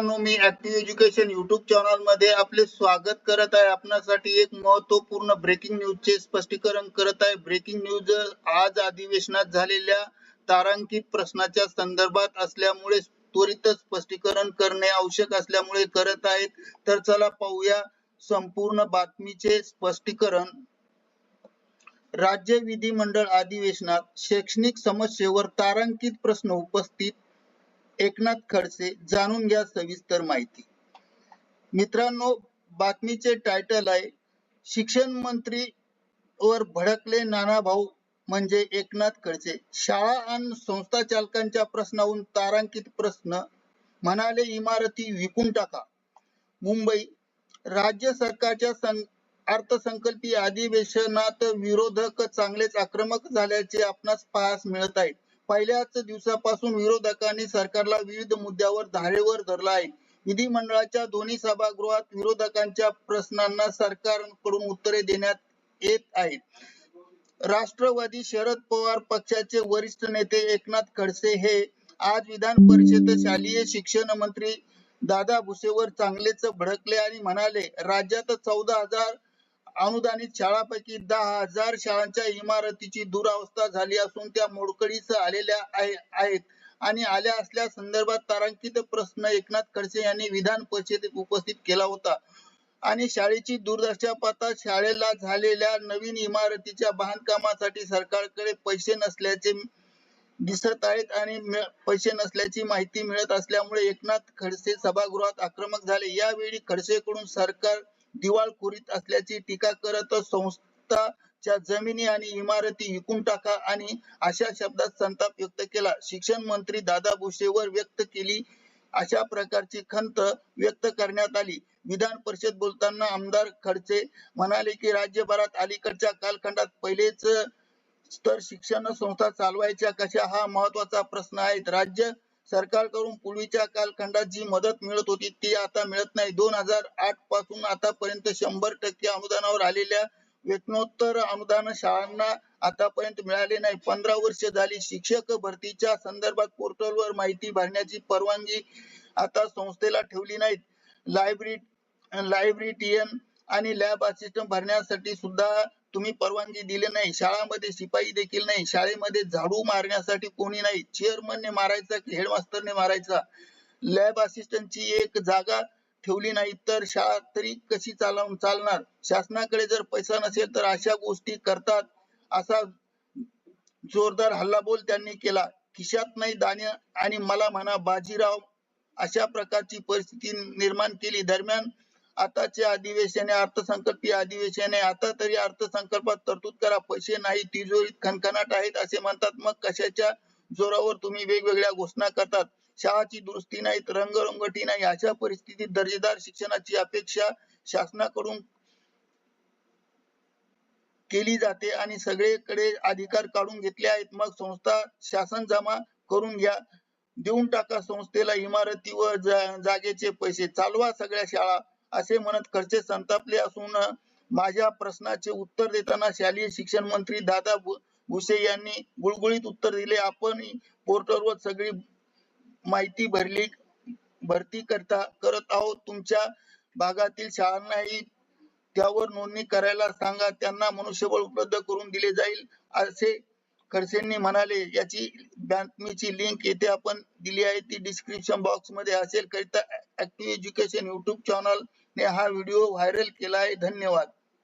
मित्रांनो मी active education YouTube चॅनलमध्ये आपले स्वागत करत आहे. आपणासाठी एक महत्त्वपूर्ण ब्रेकिंग न्यूज चे स्पष्टीकरण करत आहे. ब्रेकिंग न्यूज आज अधिवेशनात झालेल्या तारांकित प्रश्नाच्या संदर्भात असल्यामुळे त्वरित स्पष्टीकरण करणे आवश्यक असल्यामुळे करत आहेत. तर चला पाहूया संपूर्ण बातमीचे स्पष्टीकरण. राज्य विधिमंडळ अधिवेशनात शैक्षणिक समस्येवर तारांकित प्रश्न उपस्थित एकनाथ खडसे जाणून घ्या सविस्तर माहिती. मित्रांनो बातमीचे टायटल आहे शिक्षण मंत्री वर भडकले नाना भाऊ म्हणजे एकनाथ खडसे. शाळा आणि संस्था चालकांच्या प्रश्नाहून तारांकित प्रश्न म्हणाले इमारती विकून टाका. मुंबई राज्य सरकारच्या अर्थसंकल्पीय अधिवेशनात विरोधक चांगलेच आक्रमक झाल्याचे आपणास पाहास मिळत आहे पहिल्याच दिवसापासून विरोधकांनी सरकारला विविध मुद्द्यावर धारेवर धरला आहे. विधिमंडळाच्या दोन्ही सभागृहात विरोधकांच्या प्रश्नांना सरकारकडून उत्तरे देण्यात येत आहेत. राष्ट्रवादी शरद पवार पक्षाचे वरिष्ठ नेते एकनाथ खडसे हे आज विधान परिषद शालेय शिक्षण मंत्री दादा भुसेवर चांगलेच भडकले आणि म्हणाले राज्यात चौदा हजार अनुदानित शाळांपैकी दहा हजार शाळांच्या इमारतीची दुरावस्था झाली असून त्या मोडकळीस आलेल्या आहेत. आणि आल्या असल्या संदर्भात तारांकित प्रश्न एकनाथ खडसे यांनी विधान परिषदेत उपस्थित केला होता. आणि शाळेची दुर्दशा पाहता शाळेला झालेल्या नवीन इमारतीच्या बांधकामासाठी सरकारकडे पैसे नसल्याचे दिसत आहेत आणि पैसे नसल्याची माहिती मिळत असल्यामुळे एकनाथ खडसे सभागृहात आक्रमक झाले. यावेळी खडसेकडून सरकार दिवाळखोरीत असल्याची टीका करत संस्था च्या जमिनी आणि इमारती विकून टाका आणि अशा शब्दात संताप व्यक्त केला. शिक्षण मंत्री दादा भुसेवर व्यक्त केली. अशा प्रकारची खंत व्यक्त करण्यात आली. विधान परिषद बोलताना आमदार खडसे म्हणाले की राज्यभरात अलीकडच्या कालखंडात पहिलेच तर शिक्षण संस्था चालवायच्या कशा? हा महत्त्वाचा प्रश्न आहे राज्य सरकारकडून पूर्वीच्या कालखंडात जी मदत मिळत होती ती आता मिळत नाही. दोन हजार आठपासून आतापर्यंत शंभर टक्के अनुदानावर आलेल्या वेतनोत्तर अनुदान शाळांना आतापर्यंत मिळाले नाही. पंधरा वर्ष झाली शिक्षक भरतीच्या संदर्भात पोर्टलवर माहिती भरण्याची परवानगी आता संस्थेला ठेवली नाही लायब्ररी लायब्रिटियन आणि लॅब असिस्टंट भरण्यासाठी सुद्धा तुम्ही परवानगी दिली नाही. शाळामध्ये शिपाई देखील नाही. शाळेमध्ये झाडू मारण्यासाठी कोणी नाही. चेअरमनने मारायचा की हेडमास्टरने मारायचा? लॅब असिस्टंटची एक जागा ठेवली नाही तर शाळा तरी कशी चालवून चालणार? शासनाकडे जर पैसा नसेल तर अशा गोष्टी करतात असा जोरदार हल्लाबोल त्यांनी केला. खिशात नाही दाणे आणि मला म्हणा बाजीराव अशा प्रकारची परिस्थिती निर्माण केली. दरम्यान आताचे अधिवेशन आहे अर्थसंकल्पीय अधिवेशन आहे आता तरी अर्थसंकल्पात तरतूद करा. पैसे नाही तिजोरीत खणखणाट आहेत असे म्हणतात. मग कशाच्या जोरावर तुम्ही वेगवेगळ्या घोषणा करतात? शाळाची दुरुस्ती नाहीत रंगरंगटी नाही. अशा परिस्थितीत दर्जेदार शिक्षणाची अपेक्षा शासनाकडून केली जाते आणि सगळीकडे अधिकार काढून घेतले आहेत. मग संस्था शासन जमा करून घ्या. देऊन टाका संस्थेला इमारती व जा- जागेचे पैसे. चालवा सगळ्या शाळा. असे म्हणत खर्चे संतापले असून माझ्या प्रश्नाचे उत्तर देताना शालेय शिक्षण मंत्री दादा भुसे यांनी गुळगुळीत उत्तर दिले. आपण पोर्टलवर सगळी माहिती भरली भरती करता करत आहोत. तुमच्या भागातील शाळांनाही त्यावर नोंदणी करायला सांगा. त्यांना मनुष्यबळ उपलब्ध करून दिले जाईल असे खडसेंनी म्हणाले. याची बातमीची लिंक येथे आपण दिली आहे. ती डिस्क्रिप्शन बॉक्समध्ये असेल. करिता ऍक्टिव्ह एज्युकेशन युट्यूब चॅनल ने हा व्हिडिओ व्हायरल केला आहे. धन्यवाद.